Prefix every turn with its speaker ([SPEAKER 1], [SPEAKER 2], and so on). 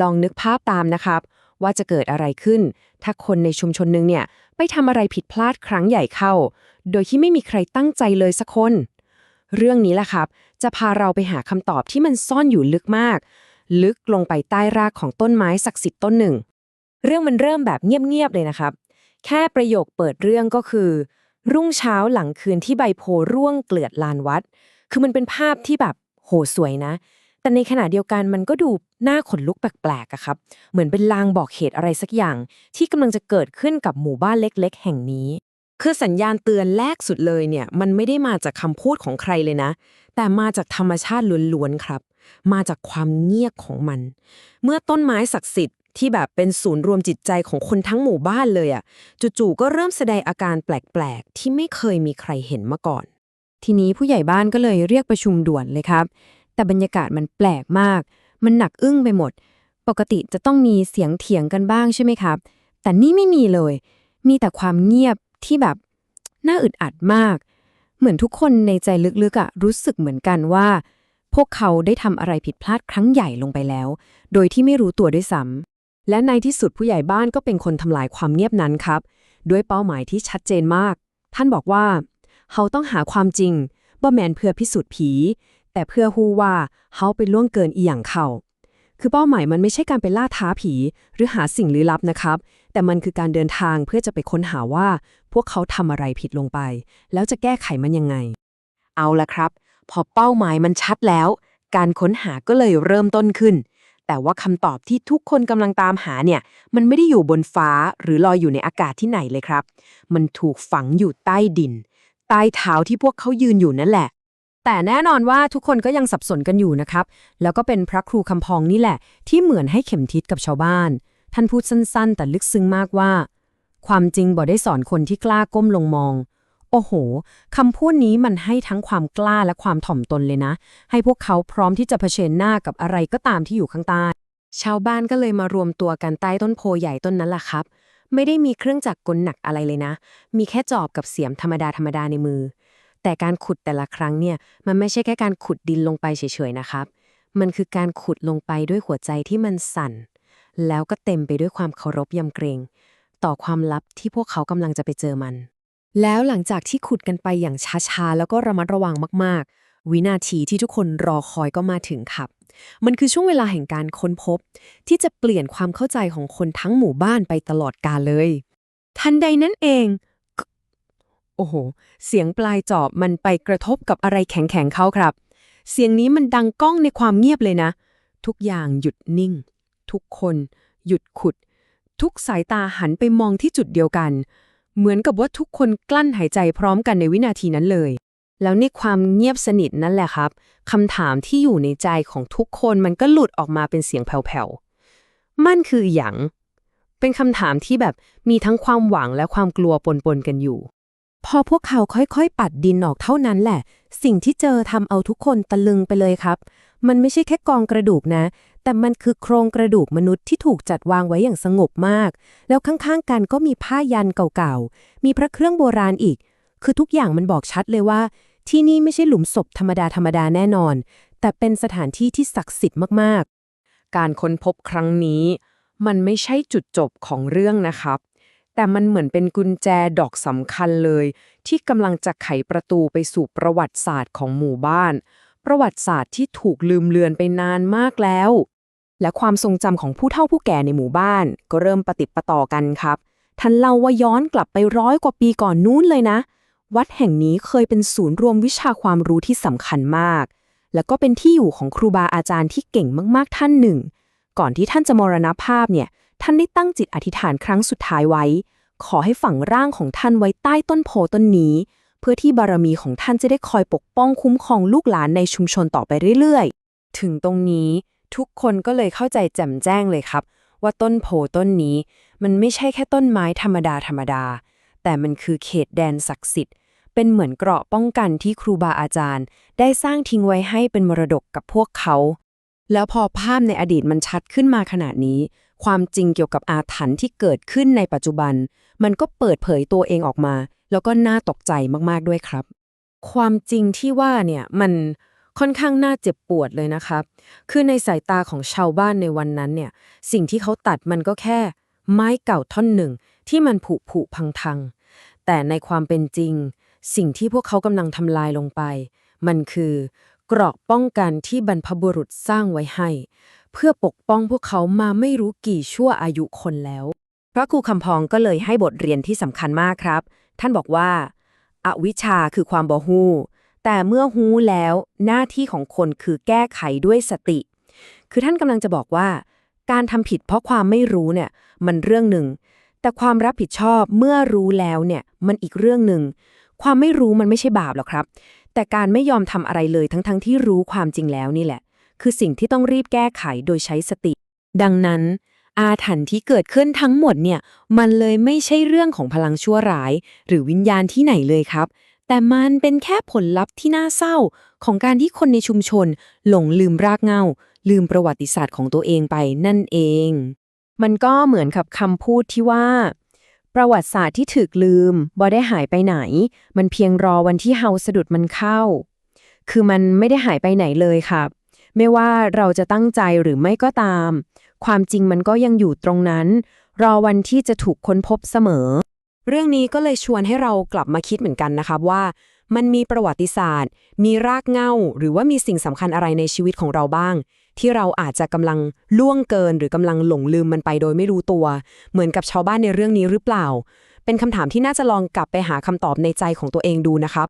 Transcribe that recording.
[SPEAKER 1] ลองนึกภาพตามนะครับ ว่าจะเกิดอะไรขึ้น ถ้าคนในชุมชนหนึ่งเนี่ย ไปทำอะไรผิดพลาดครั้งใหญ่เข้า โดยที่ไม่มีใครตั้งใจเลยสักคน เรื่องนี้แหละครับ จะพาเราไปหาคำตอบที่มันซ่อนอยู่ลึกมาก ลึกลงไปใต้รากของต้นไม้ศักดิ์สิทธิ์ต้นหนึ่ง เรื่องมันเริ่มแบบเงียบๆเลยนะครับ แค่ประโยคเปิดเรื่องก็คือ รุ่งเช้าหลังคืนที่ใบโพร่วงเกลือดลานวัด คือมันเป็นภาพที่แบบโหสวยนะ แต่ในขณะเดียวกันมันก็ดูน่าขนลุกแปลกๆอะครับ เหมือนเป็นลางบอกเหตุอะไรสักอย่าง ที่กำลังจะเกิดขึ้นกับหมู่บ้านเล็ก ๆ แห่งนี้ คือสัญญาณเตือนแรกสุดเลยเนี่ย มันไม่ได้มาจากคำพูดของใครเลยนะ แต่มาจากธรรมชาติล้วนๆครับ มาจากความเงียบของมัน เมื่อต้นไม้ศักดิ์สิทธิ์ที่แบบเป็นศูนย์รวมจิตใจของคนทั้งหมู่บ้านเลยอะจู่ๆก็เริ่มแสดงอาการแปลกๆที่ไม่เคยมีใครเห็นมาก่อนทีนี้ผู้ใหญ่บ้านก็เลยเรียกประชุมด่วนเลยครับ แต่บรรยากาศมันแปลกมาก มันหนักอึ้งไปหมด ปกติจะต้องมีเสียงเถียงกันบ้างใช่ไหมครับ แต่นี่ไม่มีเลย มีแต่ความเงียบที่แบบน่าอึดอัดมาก เหมือนทุกคนในใจลึกๆอะรู้สึกเหมือนกันว่า พวกเขาได้ทำอะไรผิดพลาดครั้งใหญ่ลงไปแล้ว โดยที่ไม่รู้ตัวด้วยซ้ำและในที่สุดผู้ใหญ่บ้านก็เป็นคนทำลายความเงียบนั้นครับ ด้วยเป้าหมายที่ชัดเจนมาก ท่านบอกว่าเขาต้องหาความจริงบ่แมนเพื่อพิสูจน์ผี แต่เพื่อฮู้ว่าเขาไปล่วงเกินอีหยังเขาคือเป้าหมายมันไม่ใช่การไปล่าท้าผี หรือหาสิ่งลี้ลับนะครับ แต่มันคือการเดินทางเพื่อจะไปค้นหาว่า พวกเขาทำอะไรผิดลงไป แล้วจะแก้ไขมันยังไง เอาละครับ พอเป้าหมายมันชัดแล้ว การค้นหาก็เลยเริ่มต้นขึ้น แต่ว่าคำตอบที่ทุกคนกำลังตามหาเนี่ย มันไม่ได้อยู่บนฟ้าหรือลอยอยู่ในอากาศที่ไหนเลยครับ มันถูกฝังอยู่ใต้ดิน ใต้เท้าที่พวกเขายืนอยู่นั่นแหละ แต่แน่นอนว่าทุกคนก็ยังสับสนกันอยู่นะครับ แล้วก็เป็นพระครูคำพองนี่แหละ ที่เหมือนให้เข็มทิศกับชาวบ้าน ท่านพูดสั้นๆ แต่ลึกซึ้งมากว่า ความจริงบ่ได้สอนคนที่กล้าก้มลงมอง โอ้โหคำพูดนี้มันให้ทั้งความกล้าและความถ่อมตนเลยนะ ให้พวกเขาพร้อมที่จะเผชิญหน้ากับอะไรก็ตามที่อยู่ข้างใต้ ชาวบ้านก็เลยมารวมตัวกันใต้ต้นโพใหญ่ต้นนั้นล่ะครับ ไม่ได้มีเครื่องจักรกลหนักอะไรเลยนะ มีแค่จอบกับเสียมธรรมดาธรรมดาในมือ แต่การขุดแต่ละครั้งเนี่ยมันไม่ใช่แค่การขุดดินลงไปเฉยๆนะครับ มันคือการขุดลงไปด้วยหัวใจที่มันสั่น แล้วก็เต็มไปด้วยความเคารพยำเกรง ต่อความลับที่พวกเขากำลังจะไปเจอมัน แล้วหลังจากที่ขุดกันไปอย่างช้าๆแล้วก็ระมัดระวังมากๆ วินาทีที่ทุกคนรอคอยก็มาถึงครับ มันคือช่วงเวลาแห่งการค้นพบ ที่จะเปลี่ยนความเข้าใจของคนทั้งหมู่บ้านไปตลอดกาลเลย ทันใดนั้นเอง โอ้โห เสียงปลายจอบมันไปกระทบกับอะไรแข็งๆเขาครับ เสียงนี้มันดังก้องในความเงียบเลยนะ ทุกอย่างหยุดนิ่ง ทุกคนหยุดขุด ทุกสายตาหันไปมองที่จุดเดียวกัน เหมือนกับว่าทุกคนกลั้นหายใจพร้อมกันในวินาทีนั้นเลย แล้วในความเงียบสนิทนั่นแหละครับคำถามที่อยู่ในใจของทุกคนมันก็หลุดออกมาเป็นเสียงแผ่วๆ มันคืออย่างเป็นคำถามที่แบบมีทั้งความหวังและความกลัวปนๆกันอยู่ พอพวกเขาค่อยๆ ปัดดินออกเท่านั้นแหละ สิ่งที่เจอทำเอาทุกคนตะลึงไปเลยครับ มันไม่ใช่แค่กองกระดูกนะ แต่มันคือโครงกระดูกมนุษย์ที่ถูกจัดวางไว้อย่างสงบมาก แล้วข้างๆ กันก็มีผ้ายันเก่าๆ มีพระเครื่องโบราณอีก คือทุกอย่างมันบอกชัดเลยว่า ที่นี่ไม่ใช่หลุมศพธรรมดาธรรมดาแน่นอน แต่เป็นสถานที่ที่ศักดิ์สิทธิ์มากๆ การค้นพบครั้งนี้ มันไม่ใช่จุดจบของเรื่องนะครับ แต่มันเหมือนเป็นกุญแจดอกสำคัญเลย ที่กำลังจะไขประตูไปสู่ประวัติศาสตร์ของหมู่บ้าน ประวัติศาสตร์ที่ถูกลืมเลือนไปนานมากแล้ว และความทรงจำของผู้เฒ่าผู้แก่ในหมู่บ้าน ก็เริ่มปฏิดปะต่อกันครับ ท่านเล่าว่าย้อนกลับไปร้อยกว่าปีก่อนนู้นเลยนะ วัดแห่งนี้เคยเป็นศูนย์รวมวิชาความรู้ที่สำคัญมาก แล้วก็เป็นที่อยู่ของครูบาอาจารย์ที่เก่งมากๆท่านหนึ่ง ก่อนที่ท่านจะมรณภาพเนี่ย ท่านได้ตั้งจิตอธิษฐานครั้งสุดท้ายไว้ ขอให้ฝังร่างของท่านไว้ใต้ต้นโพต้นนี้ เพื่อที่บารมีของท่านจะได้คอยปกป้องคุ้มครองลูกหลานในชุมชนต่อไปเรื่อยๆ ถึงตรงนี้ทุกคนก็เลยเข้าใจแจ่มแจ้งเลยครับ ว่าต้นโพต้นนี้ มันไม่ใช่แค่ต้นไม้ธรรมดาธรรมดา แต่มันคือเขตแดนศักดิ์สิทธิ์ เป็นเหมือนเกราะป้องกันที่ครูบาอาจารย์ ได้สร้างทิ้งไว้ให้เป็นมรดกกับพวกเขา แล้วพอภาพในอดีตมันชัดขึ้นมาขนาดนี้ ความจริงเกี่ยวกับอาถรรพ์ที่เกิดขึ้นในปัจจุบัน มันก็เปิดเผยตัวเองออกมา แล้วก็น่าตกใจมากๆด้วยครับ ความจริงที่ว่าเนี่ยมันค่อนข้างน่าเจ็บปวดเลยนะครับ คือในสายตาของชาวบ้านในวันนั้นเนี่ย สิ่งที่เขาตัดมันก็แค่ ไม้เก่าท่อนหนึ่ง ที่มันผุผุพังพังแต่ในความเป็นจริง สิ่งที่พวกเขากำลังทำลายลงไป มันคือ เกราะป้องกันที่บรรพบุรุษสร้างไว้ให้ เพื่อปกป้องพวกเขามาไม่รู้กี่ชั่วอายุคนแล้ว พระครูคำพองก็เลยให้บทเรียนที่สำคัญมากครับ ท่านบอกว่าอวิชชาคือความบ่ฮู้แต่เมื่อฮู้แล้วหน้าที่ของคนคือแก้ไขด้วยสติ คือท่านกำลังจะบอกว่า การทำผิดเพราะความไม่รู้เนี่ยมันเรื่องหนึ่ง แต่ความรับผิดชอบเมื่อรู้แล้วเนี่ยมันอีกเรื่องหนึ่ง ความไม่รู้มันไม่ใช่บาปหรอกครับ แต่การไม่ยอมทำอะไรเลยทั้งๆทที่รู้ความจริงแล้วนี่แหละ คือสิ่งที่ต้องรีบแก้ไขโดยใช้สติ ดังนั้น อาถรรพ์ที่เกิดขึ้นทั้งหมดเนี่ย มันเลยไม่ใช่เรื่องของพลังชั่วร้าย หรือวิญญาณที่ไหนเลยครับ แต่มันเป็นแค่ผลลัพธ์ที่น่าเศร้า ของการที่คนในชุมชน หลงลืมรากเหง้า ลืมประวัติศาสตร์ของตัวเองไปนั่นเอง มันก็เหมือนกับคำพูดที่ว่าประวัติศาสตร์ที่ถูกลืมบ่ได้หายไปไหน มันเพียงรอวันที่เฮาสะดุดมันเข้า คือมันไม่ได้หายไปไหนเลยครับ ไม่ว่าเราจะตั้งใจหรือไม่ก็ตาม ความจริงมันก็ยังอยู่ตรงนั้น รอวันที่จะถูกค้นพบเสมอ เรื่องนี้ก็เลยชวนให้เรากลับมาคิดเหมือนกันนะครับว่า มันมีประวัติศาสตร์ มีรากเหง้า หรือว่ามีสิ่งสำคัญอะไรในชีวิตของเราบ้าง ที่เราอาจจะกำลังล่วงเกิน หรือกำลังหลงลืมมันไปโดยไม่รู้ตัว เหมือนกับชาวบ้านในเรื่องนี้หรือเปล่า เป็นคำถามที่น่าจะลองกลับไปหาคำตอบในใจของตัวเองดูนะครับ